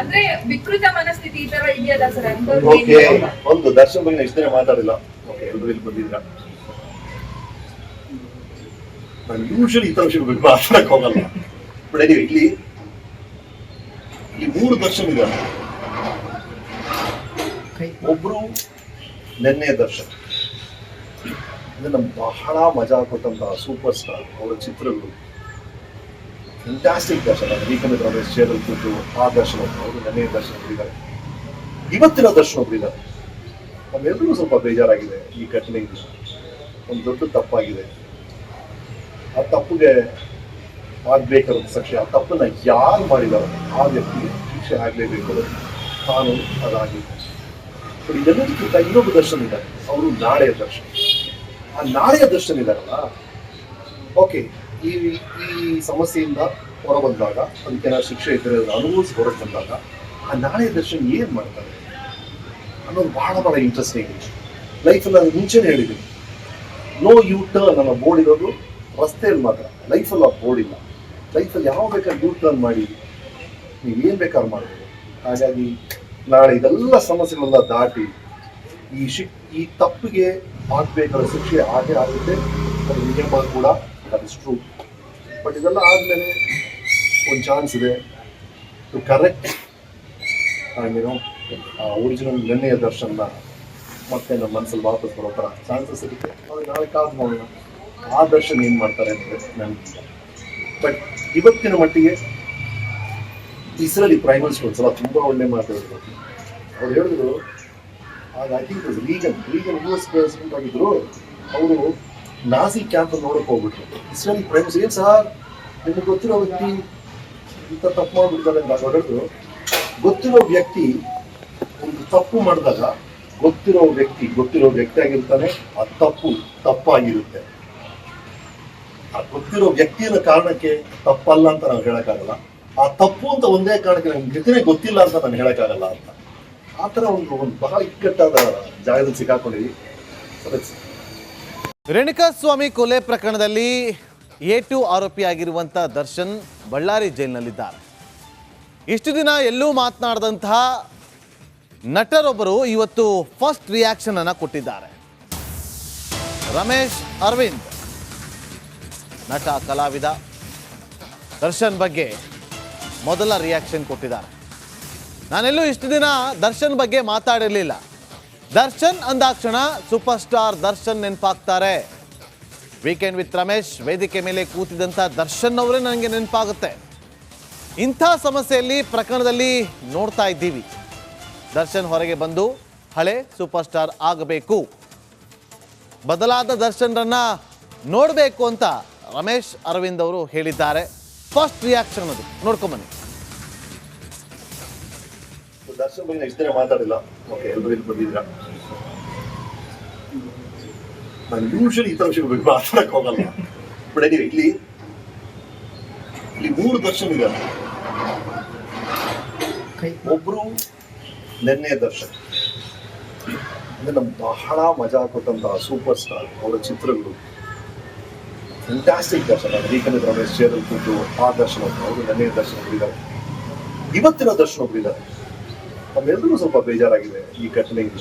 ಅಂದ್ರೆ ವಿಕೃತ ಮನಸ್ಥಿತಿ ಈ ತರ ಇದೆಯಲ್ಲ ಸರ್ ಓಕೆ ಒಂದು ದರ್ಶನ್ ಬಗ್ಗೆ ಇಷ್ಟ ಮಾತಾಡಿಲ್ಲ. ಓಕೆ ಎಲ್ಲರೂ ಇಲ್ಲಿ ಬಂದಿದ್ರ ನಾನು ಯೂಶಲಿ ಈ ತರ ವಿಷಯ ಬಗ್ಗೆ ಮಾತಾಡಕ್ ಹೋಗಲ್ಲ. ಬಟ್ ಎನಿವೆ ಇಲ್ಲಿ ಇಲ್ಲಿ ಮೂರು ದರ್ಶನ್ ಇದ್ದಾರೆ. ಒಬ್ರು ನೆನ್ನೆ ದರ್ಶನ್. ಅಂದ್ರೆ ನಮ್ಗೆ ಬಹಳ ಮಜಾ ಕೊಟ್ಟಂತಹ ಸೂಪರ್ ಸ್ಟಾರ್ ಅವರ ಚಿತ್ರಗಳು. ಫ್ಯಾಂಟಾಸ್ಟಿಕ್ ದರ್ಶನ. ವೀಕಂದ್ರ ರಮೇಶ್ ಚೇರಲ್ಲಿ ಕೂತು ಆ ದರ್ಶನ ಅವರು ನೆನ್ನೆ ದರ್ಶನ ಹೋಗಿದ್ದಾರೆ ಇವತ್ತಿನ ದರ್ಶನ ಒಬ್ರಿದ್ದಾರೆ. ನಮ್ಮೆಲ್ಲರಿಗೂ ಸ್ವಲ್ಪ ಬೇಜಾರಾಗಿದೆ ಈ ಘಟನೆಯಿಂದ ಒಂದು ದೊಡ್ಡ ತಪ್ಪಾಗಿದೆ. ಆ ತಪ್ಪಿಗೆ ಆಗ್ಬೇಕಾದ ಸಾಕ್ಷಿ, ಆ ತಪ್ಪನ್ನ ಯಾರು ಮಾಡಿದಾರೋ ಆ ವ್ಯಕ್ತಿಗೆ ಶಿಕ್ಷೆ ಆಗಲೇಬೇಕು ತಾನು ಬಟ್ ಇದೆಲ್ಲದಕ್ಕಿಂತ ಇನ್ನೊಬ್ಬ ದರ್ಶನ ಇದ್ದಾರೆ ಅವರು ನಾಳೆಯ ದರ್ಶನ. ಆ ನಾಳೆಯ ದರ್ಶನ ಇದ್ದಾರಲ್ಲ ಓಕೆ ಈ ಈ ಸಮಸ್ಯೆಯಿಂದ ಹೊರಬಂದಾಗ ಅದಕ್ಕೆ ಏನಾದ್ರು ಶಿಕ್ಷೆ ಅದನ್ನ ಅನುಭವಿಸಿ ಹೊರಗೆ ಬಂದಾಗ, ಆ ನಾಳೆ ದರ್ಶನ ಏನು ಮಾಡ್ತಾರೆ? ಅನ್ನೋದು ಬಹಳ ಬಹಳ ಇಂಟ್ರೆಸ್ಟಿಂಗ್ ಲೈಫಲ್ಲಿ ನಾನು ಮುಂಚೆನೇ ಹೇಳಿದ್ದೀನಿ. ನೋ ಯು ಟರ್ನ್ ಅನ್ನೋ ಬೋರ್ಡ್ ಇರೋದು ರಸ್ತೆಯಲ್ಲಿ ಮಾತ್ರ. ಲೈಫಲ್ಲಿ ಆ ಬೋರ್ಡ್ ಇಲ್ಲ. ಲೈಫಲ್ಲಿ ಯಾವ ಬೇಕಾದ್ರೆ ಯೂ ಟರ್ನ್ ಮಾಡಿ, ನೀವು ಏನು ಬೇಕಾದ್ರೂ ಮಾಡ್ಬೋದು. ಹಾಗಾಗಿ ನಾಳೆ ಇದೆಲ್ಲ ಸಮಸ್ಯೆಗಳೆಲ್ಲ ದಾಟಿ, ಈ ಶಿಕ್, ಈ ತಪ್ಪಿಗೆ ಆಗಬೇಕಾದ ಶಿಕ್ಷೆ ಹಾಗೆ ಆಗುತ್ತೆ. ಅದು ನಿಜ ಕೂಡ ದಟ್ ಇಸ್ ಬಟ್ ಇದೆಲ್ಲ ಆದಮೇಲೆ ಒಂದು ಚಾನ್ಸ್ ಇದೆ ಟು ಕರೆಕ್ಟ್ ಏನೋ ಆ ಒರಿಜಿನಲ್ ನೆನ್ನೆಯ ದರ್ಶನ ಮತ್ತೆ ನಮ್ಮ ಮನಸ್ಸಲ್ಲಿ ವಾಪಸ್ ಬರೋ ಥರ ಚಾನ್ಸಸ್ ಅವ್ರಿಗೆ ನಾಳೆ ಕಾದು ನೋಡೋಣ ಆ ದರ್ಶನ ಏನು ಮಾಡ್ತಾರೆ ಅಂತ ನನಗೆ ಬಟ್ ಇವತ್ತಿನ ಮಟ್ಟಿಗೆ ಇಸ್ರಲ್ಲಿ ಪ್ರೈಮ್ ಮಿನಿಸ್ಟರ್ ಒಂದ್ಸಲ ತುಂಬ ಒಳ್ಳೆ ಮಾತಾಡಿದ್ರು ಅವ್ರು ಹೇಳಿದ್ರು ಆಗ ಐ ಥಿಂಕ್ ಲೀಗನ್ ಲೀಗನ್ ಯು ಎಸ್ ಆಗಿದ್ರು, ಅವರು ನಾಸಿ ಕ್ಯಾಂಪ್ ನೋಡಕ್ ಹೋಗ್ಬಿಟ್ರು. ಇಸ್ರೇಲ್ ಪ್ರೈಮ್ ಏನ್ ಸರ್ ನಿಮ್ಗೆ ಗೊತ್ತಿರೋ ವ್ಯಕ್ತಿ ಇಂಥ ತಪ್ಪು ಮಾಡ್ಬಿಡ್ತಾರೆ ಅಂತ ಅವ್ರು ಗೊತ್ತಿರೋ ವ್ಯಕ್ತಿ ಒಂದು ತಪ್ಪು ಮಾಡಿದಾಗ ಗೊತ್ತಿರೋ ವ್ಯಕ್ತಿ ಗೊತ್ತಿರೋ ವ್ಯಕ್ತಿ ಆಗಿರ್ತಾನೆ, ಆ ತಪ್ಪು ತಪ್ಪಾಗಿರುತ್ತೆ. ಆ ಗೊತ್ತಿರೋ ವ್ಯಕ್ತಿಯ ಕಾರಣಕ್ಕೆ ತಪ್ಪಲ್ಲ ಅಂತ ನಾವು ಹೇಳಕ್ಕಾಗಲ್ಲ. ಆ ತಪ್ಪು ಅಂತ ಒಂದೇ ಕಾರಣಕ್ಕೆ ನಮ್ಗೆ ಜೊತೆ ಗೊತ್ತಿಲ್ಲ ಅಂತ ನಾನು ಹೇಳಕ್ಕಾಗಲ್ಲ ಅಂತ. ಆ ಥರ ಒಂದು ಒಂದು ಬಹಳ ಇಕ್ಕಟ್ಟಾದ ಜಾಗದಲ್ಲಿ ಸಿಕ್ಕಾಕೊಂಡಿದ್ವಿ. ರೇಣುಕಾಸ್ವಾಮಿ ಕೊಲೆ ಪ್ರಕರಣದಲ್ಲಿ ಎ ಟು ಆರೋಪಿಯಾಗಿರುವಂಥ ದರ್ಶನ್ ಬಳ್ಳಾರಿ ಜೈಲಿನಲ್ಲಿದ್ದಾರೆ. ಇಷ್ಟು ದಿನ ಎಲ್ಲೂ ಮಾತನಾಡದಂತಹ ನಟರೊಬ್ಬರು ಇವತ್ತು ಫಸ್ಟ್ ರಿಯಾಕ್ಷನ್ ಅನ್ನು ಕೊಟ್ಟಿದ್ದಾರೆ. ರಮೇಶ್ ಅರವಿಂದ್, ನಟ ಕಲಾವಿದ ದರ್ಶನ್ ಬಗ್ಗೆ ಮೊದಲ ರಿಯಾಕ್ಷನ್ ಕೊಟ್ಟಿದ್ದಾರೆ. ನಾನೆಲ್ಲೂ ಇಷ್ಟು ದಿನ ದರ್ಶನ್ ಬಗ್ಗೆ ಮಾತಾಡಿರಲಿಲ್ಲ. ದರ್ಶನ್ ಅಂದಾಕ್ಷಣ ಸೂಪರ್ ಸ್ಟಾರ್ ದರ್ಶನ್ ನೆನಪಾಗ್ತಾರೆ. ವೀಕೆಂಡ್ ವಿತ್ ರಮೇಶ್, ವೇದಿಕೆ ಮೇಲೆ ಕೂತಿದಂಥ ದರ್ಶನ್ ಅವರೇ ನನಗೆ ನೆನಪಾಗುತ್ತೆ. ಇಂಥ ಸಮಸ್ಯೆಯಲ್ಲಿ ಪ್ರಕರಣದಲ್ಲಿ ನೋಡ್ತಾ ಇದ್ದೀವಿ. ದರ್ಶನ್ ಹೊರಗೆ ಬಂದು ಹಳೆ ಸೂಪರ್ ಸ್ಟಾರ್ ಆಗಬೇಕು. ಬದಲಾದ ದರ್ಶನ್ರನ್ನ ನೋಡಬೇಕು ಅಂತ ರಮೇಶ್ ಅರವಿಂದ್ ಅವರು ಹೇಳಿದ್ದಾರೆ. ಫಸ್ಟ್ ರಿಯಾಕ್ಷನ್ ಅದು. ನೋಡ್ಕೊಂಬನ್ನಿ ದರ್ಶನ್ ಬಗ್ಗೆ ನೆಕ್ಸ್ಟ್ ದಿನ ಮಾತಾಡಿಲ್ಲ. ಓಕೆ ಎಲ್ಲರೂ ಇಲ್ಲಿ ಬಂದಿದ್ರ ನಾನು ಯೂಶಲಿ ಈ ತರ ವಿಷಯ ಬಗ್ಗೆ ಮಾತಾಡಕ್ ಹೋಗಲ್ಲ. ಬಟ್ ಎನಿವೆ ಇಲ್ಲಿ ಇಲ್ಲಿ ಮೂರು ದರ್ಶನ್ ಇದ್ದಾರೆ ಒಬ್ರು ನೆನ್ನೆ ದರ್ಶನ್. ಅಂದ್ರೆ ನಮ್ಗೆ ಬಹಳ ಮಜಾ ಕೊಟ್ಟಂತ ಸೂಪರ್ ಸ್ಟಾರ್ ಅವರ ಚಿತ್ರಗಳು. ಫ್ಯಾಂಟಾಸ್ಟಿಕ್ ದರ್ಶನ ವೀಕಂದ್ರ ರಮೇಶ್ ಚೇರಲ್ಲಿ ಕೂತು ಆ ದರ್ಶನ ಅವರು ನೆನ್ನೆ ದರ್ಶನ ಇವತ್ತಿನ ದರ್ಶನ ಒಬ್ರಿದ್ದಾರೆ. ನಮ್ಮೆಲ್ಲರಿಗೂ ಸ್ವಲ್ಪ ಬೇಜಾರಾಗಿದೆ ಈ ಘಟನೆಯಿಂದ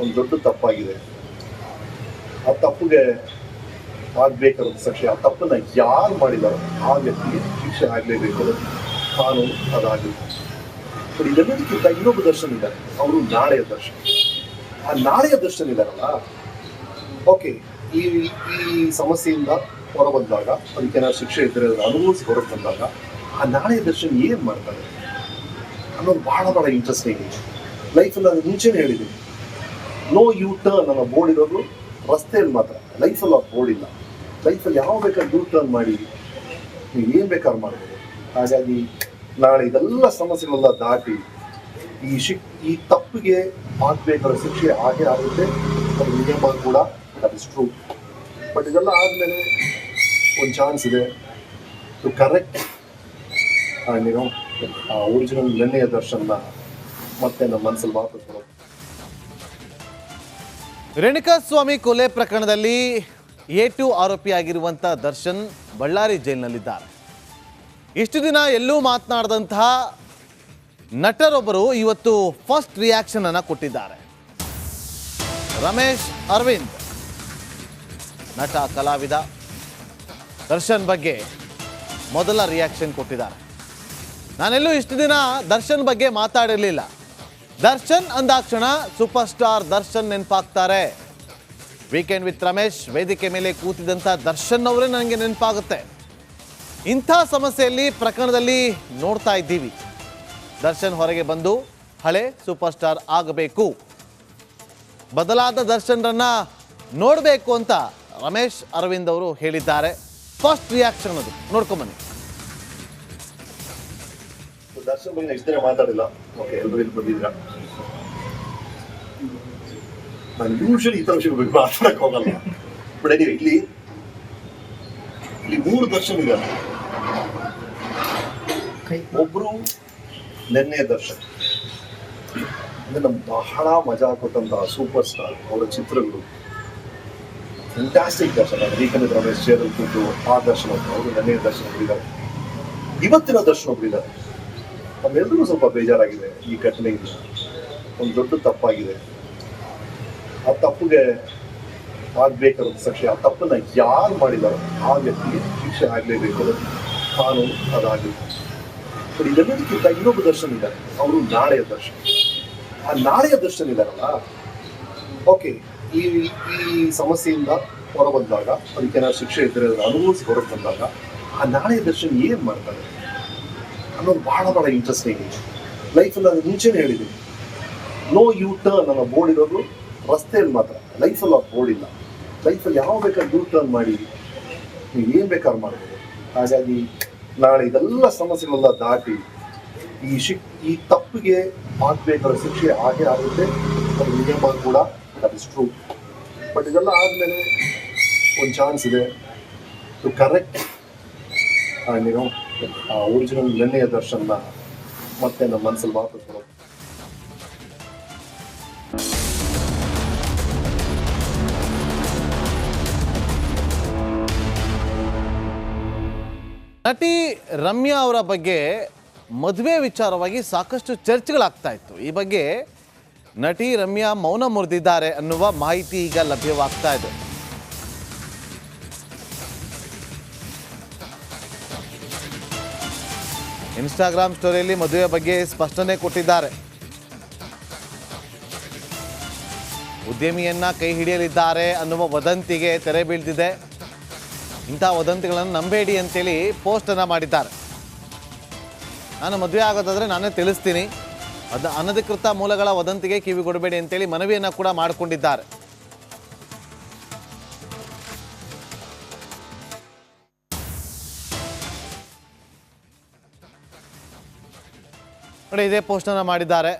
ಒಂದು ದೊಡ್ಡ ತಪ್ಪಾಗಿದೆ. ಆ ತಪ್ಪಿಗೆ ಆಗ್ಬೇಕಾದ ಶಿಕ್ಷೆ ಆ ತಪ್ಪನ್ನ ಯಾರು ಮಾಡಿದಾರೋ ಆ ವ್ಯಕ್ತಿಗೆ ಶಿಕ್ಷೆ ಆಗಲೇಬೇಕು. ಕಾನೂನು ಅದಾಗಿದೆ ಬಟ್ ಇದೆಲ್ಲದಕ್ಕಿಂತ ಇನ್ನೊಬ್ಬ ದರ್ಶನ ಇದ್ದಾರೆ. ಅವರು ನಾಳೆಯ ದರ್ಶನ. ಆ ನಾಳೆಯ ದರ್ಶನ ಇದ್ದಾರಲ್ಲ? ಓಕೆ, ಈ ಈ ಸಮಸ್ಯೆಯಿಂದ ಹೊರಬಂದಾಗ, ಅದಕ್ಕೆ ಏನಾದ್ರು ಶಿಕ್ಷೆ ಇದ್ದರೆ ಅನುಭವಿಸಿ ಹೊರಗೆ ಬಂದಾಗ, ಆ ನಾಳೆಯ ದರ್ಶನ ಏನು ಮಾಡ್ತಾರೆ? ಅನ್ನೋದು ಬಹಳ ಬಹಳ ಇಂಟ್ರೆಸ್ಟಿಂಗ್ ಲೈಫಲ್ಲಿ ನಾನು ಮುಂಚೆನೇ ಹೇಳಿದ್ದೀನಿ. ನೋ ಯು ಟರ್ನ್ ಅನ್ನೋ ಬೋರ್ಡ್ ಇರೋದು ರಸ್ತೆಯಲ್ಲಿ ಮಾತ್ರ. ಲೈಫಲ್ಲಿ ಆ ಬೋರ್ಡ್ ಇಲ್ಲ. ಲೈಫಲ್ಲಿ ಯಾವ ಬೇಕಾದ್ರೆ ಯು ಟರ್ನ್ ಮಾಡಿ, ನೀವು ಏನು ಬೇಕಾದ್ರೂ ಮಾಡ್ಬೋದು. ಹಾಗಾಗಿ ನಾಳೆ ಇದೆಲ್ಲ ಸಮಸ್ಯೆಗಳೆಲ್ಲ ದಾಟಿ ಈ ಶಿಕ್, ಈ ತಪ್ಪಿಗೆ ಆಗಬೇಕಾದ ಶಿಕ್ಷೆ ಹಾಗೆ ಆಗುತ್ತೆ. ಅದು ನಿಯಮ ಕೂಡ ದಟ್ ಇಸ್ ಟ್ರೂ ಬಟ್ ಇದೆಲ್ಲ ಆದಮೇಲೆ ಒಂದು ಚಾನ್ಸ್ ಇದೆ. ಟು ಕರೆಕ್ಟ್ ಏನೋ ಆ ಒರಿಜಿನಲ್ ನೆನ್ನೆಯ ದರ್ಶನ ಮತ್ತೆ ನಮ್ಮ ಮನಸ್ಸಲ್ಲಿ ವಾಪಸ್ ರೇಣುಕಾ ಸ್ವಾಮಿ ಕೊಲೆ ಪ್ರಕರಣದಲ್ಲಿ ಎ ಟು ಆರೋಪಿಯಾಗಿರುವಂಥ ದರ್ಶನ್ ಬಳ್ಳಾರಿ ಜೈಲಿನಲ್ಲಿದ್ದಾರೆ. ಇಷ್ಟು ದಿನ ಎಲ್ಲೂ ಮಾತನಾಡದಂತಹ ನಟರೊಬ್ಬರು ಇವತ್ತು ಫಸ್ಟ್ ರಿಯಾಕ್ಷನ್ ಅನ್ನ ಕೊಟ್ಟಿದ್ದಾರೆ. ರಮೇಶ್ ಅರವಿಂದ್, ನಟ ಕಲಾವಿದ ದರ್ಶನ್ ಬಗ್ಗೆ ಮೊದಲ ರಿಯಾಕ್ಷನ್ ಕೊಟ್ಟಿದ್ದಾರೆ. ನಾನೆಲ್ಲೂ ಇಷ್ಟು ದಿನ ದರ್ಶನ್ ಬಗ್ಗೆ ಮಾತಾಡಿರಲಿಲ್ಲ. ದರ್ಶನ್ ಅಂದಾಕ್ಷಣ ಸೂಪರ್ ಸ್ಟಾರ್ ದರ್ಶನ್ ನೆನಪಾಗ್ತಾರೆ. ವೀಕೆಂಡ್ ವಿತ್ ರಮೇಶ್, ವೇದಿಕೆ ಮೇಲೆ ಕೂತಿದಂಥ ದರ್ಶನ್ ಅವರೇ ನನಗೆ ನೆನಪಾಗುತ್ತೆ. ಇಂಥ ಸಮಸ್ಯೆಯಲ್ಲಿ ಪ್ರಕರಣದಲ್ಲಿ ನೋಡ್ತಾ ಇದ್ದೀವಿ. ದರ್ಶನ್ ಹೊರಗೆ ಬಂದು ಹಳೆ ಸೂಪರ್ ಸ್ಟಾರ್ ಆಗಬೇಕು. ಬದಲಾದ ದರ್ಶನ್ರನ್ನ ನೋಡಬೇಕು ಅಂತ ರಮೇಶ್ ಅರವಿಂದ್ ಅವರು ಹೇಳಿದ್ದಾರೆ. ಫಸ್ಟ್ ರಿಯಾಕ್ಷನ್ ಅದು. ನೋಡ್ಕೊಂಬನ್ನಿ ದರ್ಶನ್ ಬಗ್ಗೆ ನೆಕ್ಸ್ಟ್ ದಿನ ಮಾತಾಡಿಲ್ಲ. ಓಕೆ ಎಲ್ಲರೂ ಇಲ್ಲಿ ಬಂದಿದ್ರ ನಾನು ಯೂಶಲಿ ಈ ತರ ವಿಷಯ ಬಗ್ಗೆ ಮಾತಾಡಕ್ ಹೋಗಲ್ಲ. ಬಟ್ ಎನಿವೆ ಇಲ್ಲಿ ಇಲ್ಲಿ ಮೂರು ದರ್ಶನ್ ಇದ್ದಾರೆ. ಒಬ್ರು ನೆನ್ನೆ ದರ್ಶನ್. ಅಂದ್ರೆ ನಮ್ಗೆ ಬಹಳ ಮಜಾ ಕೊಟ್ಟಂತ ಸೂಪರ್ ಸ್ಟಾರ್ ಅವರ ಚಿತ್ರಗಳು. ಫ್ಯಾಂಟಾಸ್ಟಿಕ್ ದರ್ಶನ ವೀಕೆಂಡ್ ರಮೇಶ್ ಚೇರಲ್ ಕೂತು ಆ ದರ್ಶನ ಅವರು ನೆನ್ನೆ ದರ್ಶನ ಇವತ್ತಿನ ದರ್ಶನ ಒಬ್ಬರಿದ್ದಾರೆ ನಮ್ಮೆಲ್ಲರೂ ಸ್ವಲ್ಪ ಬೇಜಾರಾಗಿದೆ ಈ ಘಟನೆಯಿಂದ ಒಂದು ದೊಡ್ಡ ತಪ್ಪಾಗಿದೆ. ಆ ತಪ್ಪಿಗೆ ಆಗ್ಬೇಕಾದ ಶಿಕ್ಷೆ ಆ ತಪ್ಪನ್ನ ಯಾರು ಮಾಡಿದಾರೋ ಆ ವ್ಯಕ್ತಿಗೆ ಶಿಕ್ಷೆ ಆಗಲೇಬೇಕು. ಕಾನೂನು ಅದಾಗಿದೆ ಬಟ್ ಇದೆಲ್ಲದಕ್ಕಿಂತ ಇನ್ನೊಬ್ಬ ದರ್ಶನ ಇದ್ದಾರೆ. ಅವರು ನಾಳೆಯ ದರ್ಶನ. ಆ ನಾಳೆಯ ದರ್ಶನ ಇದ್ದಾರಲ್ಲ? ಓಕೆ, ಈ ಈ ಸಮಸ್ಯೆಯಿಂದ ಹೊರ ಬಂದಾಗ ಅದಕ್ಕೆ ಏನಾದ್ರು ಶಿಕ್ಷೆ ಇದ್ದರೆ ಅನುಭವಿಸಿ ಹೊರಗೆ ಬಂದಾಗ, ಆ ನಾಳೆಯ ದರ್ಶನ ಏನು ಮಾಡ್ತಾರೆ? ಅನ್ನೋದು ಬಹಳ ಬಹಳ ಇಂಟ್ರೆಸ್ಟಿಂಗ್ ಲೈಫಲ್ಲಿ ನಾನು ಮುಂಚೆನೇ ಹೇಳಿದ್ದೀನಿ. ನೋ ಯು ಟರ್ನ್ ಅನ್ನೋ ಬೋರ್ಡ್ ಇರೋದು ರಸ್ತೆಯಲ್ಲಿ ಮಾತ್ರ. ಲೈಫಲ್ಲಿ ಆ ಬೋರ್ಡ್ ಇಲ್ಲ. ಲೈಫಲ್ಲಿ ಯಾವ ಬೇಕಾದ್ರೆ ಯೂ ಟರ್ನ್ ಮಾಡಿ, ನೀವು ಏನು ಬೇಕಾದ್ರೂ ಮಾಡ್ಬೋದು. ಹಾಗಾಗಿ ನಾಳೆ ಇದೆಲ್ಲ ಸಮಸ್ಯೆಗಳೆಲ್ಲ ದಾಟಿ ಈ ಶಿಕ್, ಈ ತಪ್ಪಿಗೆ ಆಗ್ಬೇಕಾದ ಶಿಕ್ಷೆ ಹಾಗೆ ಆಗುತ್ತೆ. ಅದು ನಿಯಮ ಕೂಡ ದಟ್ ಇಸ್ ಬಟ್ ಇದೆಲ್ಲ ಆದಮೇಲೆ ಒಂದು ಚಾನ್ಸ್ ಇದೆ. ಟು ಕರೆಕ್ಟ್ ನೀನು ಆ ಒರಿಜಿನಲ್ ದರ್ಶನ ಮತ್ತೆ ನಮ್ಮ ಮನಸ್ಸಲ್ಲಿ ನಟಿ ರಮ್ಯಾ ಅವರ ಬಗ್ಗೆ ಮದುವೆ ವಿಚಾರವಾಗಿ ಸಾಕಷ್ಟು ಚರ್ಚೆಗಳಾಗ್ತಾ ಇತ್ತು. ಈ ಬಗ್ಗೆ ನಟಿ ರಮ್ಯಾ ಮೌನ ಮುರಿದಿದ್ದಾರೆ ಅನ್ನುವ ಮಾಹಿತಿ ಈಗ ಲಭ್ಯವಾಗ್ತಾ ಇದೆ. ಇನ್ಸ್ಟಾಗ್ರಾಮ್ ಸ್ಟೋರಿಯಲ್ಲಿ ಮದುವೆ ಬಗ್ಗೆ ಸ್ಪಷ್ಟನೆ ಕೊಟ್ಟಿದ್ದಾರೆ. ಉದ್ಯಮಿಯನ್ನ ಕೈ ಹಿಡಿಯಲಿದ್ದಾರೆ ಅನ್ನುವ ವದಂತಿಗೆ ತೆರೆ ಬೀಳ್ತಿದೆ ಇಂಥ ವದಂತಿಗಳನ್ನು ನಂಬೇಡಿ ಅಂತೇಳಿ ಪೋಸ್ಟನ್ನು ಮಾಡಿದ್ದಾರೆ. ನಾನು ಮದುವೆ ಆಗೋದಾದರೆ ನಾನೇ ತಿಳಿಸ್ತೀನಿ. ಅದು ಅನಧಿಕೃತ ಮೂಲಗಳ ವದಂತಿಗೆ ಕಿವಿ ಕೊಡಬೇಡಿ ಅಂತೇಳಿ ಮನವಿಯನ್ನು ಕೂಡ ಮಾಡಿಕೊಂಡಿದ್ದಾರೆ. ನೋಡಿ, ಇದೇ ಪೋಸ್ಟನ್ನು ಮಾಡಿದ್ದಾರೆ.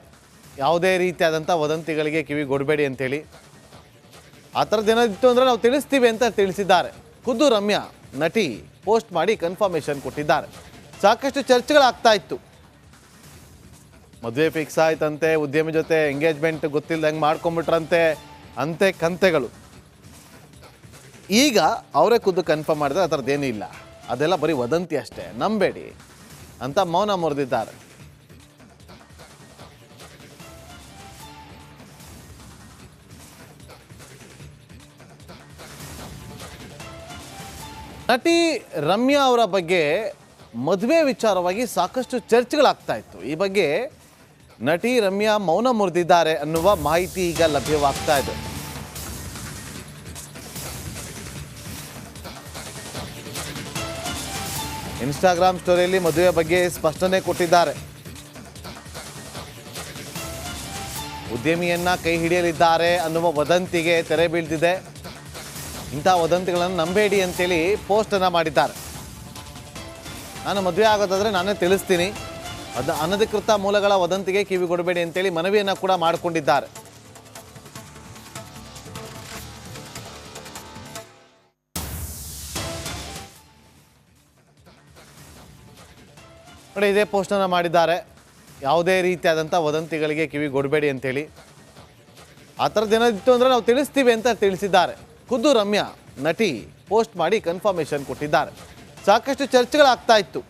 ಯಾವುದೇ ರೀತಿಯಾದಂಥ ವದಂತಿಗಳಿಗೆ ಕಿವಿ ಕೊಡಬೇಡಿ ಅಂತೇಳಿ. ಆ ಥರದ್ದು ಏನಾದಿತ್ತು ಅಂದರೆ ನಾವು ತಿಳಿಸ್ತೀವಿ ಅಂತ ತಿಳಿಸಿದ್ದಾರೆ. ಖುದ್ದು ರಮ್ಯಾ ನಟಿ ಪೋಸ್ಟ್ ಮಾಡಿ ಕನ್ಫರ್ಮೇಷನ್ ಕೊಟ್ಟಿದ್ದಾರೆ. ಸಾಕಷ್ಟು ಚರ್ಚೆಗಳಾಗ್ತಾ ಇತ್ತು. ಮದುವೆ ಫಿಕ್ಸ್ ಆಯ್ತಂತೆ, ಉದ್ಯಮಿ ಜೊತೆ ಎಂಗೇಜ್ಮೆಂಟ್ ಗೊತ್ತಿಲ್ಲದಂಗೆ ಮಾಡ್ಕೊಂಬಿಟ್ರಂತೆ ಅಂತೆ ಕಂತೆಗಳು. ಈಗ ಅವರೇ ಖುದ್ದು ಕನ್ಫರ್ಮ್ ಮಾಡಿದ್ರೆ ಆ ಥರದ್ದೇನೂ ಇಲ್ಲ ಅದೆಲ್ಲ ಬರೀ ವದಂತಿ ಅಷ್ಟೇ. ನಂಬೇಡಿ ಅಂತ ಮೌನ ಮುರಿದಿದ್ದಾರೆ. ನಟಿ ರಮ್ಯಾ ಅವರ ಬಗ್ಗೆ ಮದುವೆ ವಿಚಾರವಾಗಿ ಸಾಕಷ್ಟು ಚರ್ಚೆಗಳಾಗ್ತಾ ಇತ್ತು. ಈ ಬಗ್ಗೆ ನಟಿ ರಮ್ಯಾ ಮೌನ ಮುರಿದಿದ್ದಾರೆ ಅನ್ನುವ ಮಾಹಿತಿ ಈಗ ಲಭ್ಯವಾಗ್ತಾ ಇದೆ. ಇನ್ಸ್ಟಾಗ್ರಾಮ್ ಸ್ಟೋರಿಯಲ್ಲಿ ಮದುವೆ ಬಗ್ಗೆ ಸ್ಪಷ್ಟನೆ ಕೊಟ್ಟಿದ್ದಾರೆ. ಉದ್ಯಮಿಯನ್ನ ಕೈ ಹಿಡಿಯಲಿದ್ದಾರೆ ಅನ್ನುವ ವದಂತಿಗೆ ತೆರೆ ಬೀಳ್ತಿದೆ ಇಂಥ ವದಂತಿಗಳನ್ನು ನಂಬೇಡಿ ಅಂತೇಳಿ ಪೋಸ್ಟನ್ನು ಮಾಡಿದ್ದಾರೆ. ನಾನು ಮದುವೆ ಆಗೋದಾದರೆ ನಾನೇ ತಿಳಿಸ್ತೀನಿ. ಅದು ಅನಧಿಕೃತ ಮೂಲಗಳ ವದಂತಿಗೆ ಕಿವಿ ಕೊಡಬೇಡಿ ಅಂತೇಳಿ ಮನವಿಯನ್ನು ಕೂಡ ಮಾಡಿಕೊಂಡಿದ್ದಾರೆ. ನೋಡಿ, ಇದೇ ಪೋಸ್ಟನ್ನು ಮಾಡಿದ್ದಾರೆ. ಯಾವುದೇ ರೀತಿಯಾದಂಥ ವದಂತಿಗಳಿಗೆ ಕಿವಿ ಕೊಡಬೇಡಿ ಅಂತೇಳಿ. ಆ ಥರದ್ದು ಏನಾದಿತ್ತು ಅಂದರೆ ನಾವು ತಿಳಿಸ್ತೀವಿ ಅಂತ ತಿಳಿಸಿದ್ದಾರೆ. ಖುದ್ದು ರಮ್ಯಾ ನಟಿ ಪೋಸ್ಟ್ ಮಾಡಿ ಕನ್ಫರ್ಮೇಷನ್ ಕೊಟ್ಟಿದ್ದಾರೆ. ಸಾಕಷ್ಟು ಚರ್ಚೆಗಳಾಗ್ತಾ ಇತ್ತು.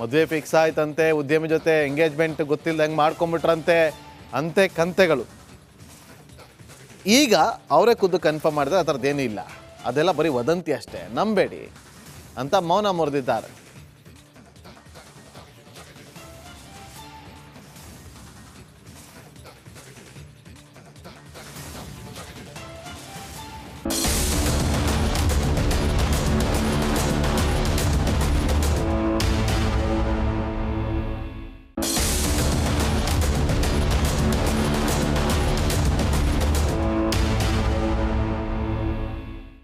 ಮದುವೆ ಫಿಕ್ಸ್ ಆಯ್ತಂತೆ, ಉದ್ಯಮಿ ಜೊತೆ ಎಂಗೇಜ್ಮೆಂಟ್ ಗೊತ್ತಿಲ್ಲದಂಗೆ ಮಾಡ್ಕೊಂಬಿಟ್ರಂತೆ, ಅಂತೆ ಕಂತೆಗಳು. ಈಗ ಅವರೇ ಖುದ್ದು ಕನ್ಫರ್ಮ್ ಮಾಡಿದ್ರೆ ಆ ಥರದ್ದೇನೂ ಇಲ್ಲ ಅದೆಲ್ಲ ಬರೀ ವದಂತಿ ಅಷ್ಟೇ. ನಂಬೇಡಿ ಅಂತ ಮೌನ ಮುರಿದಿದ್ದಾರೆ.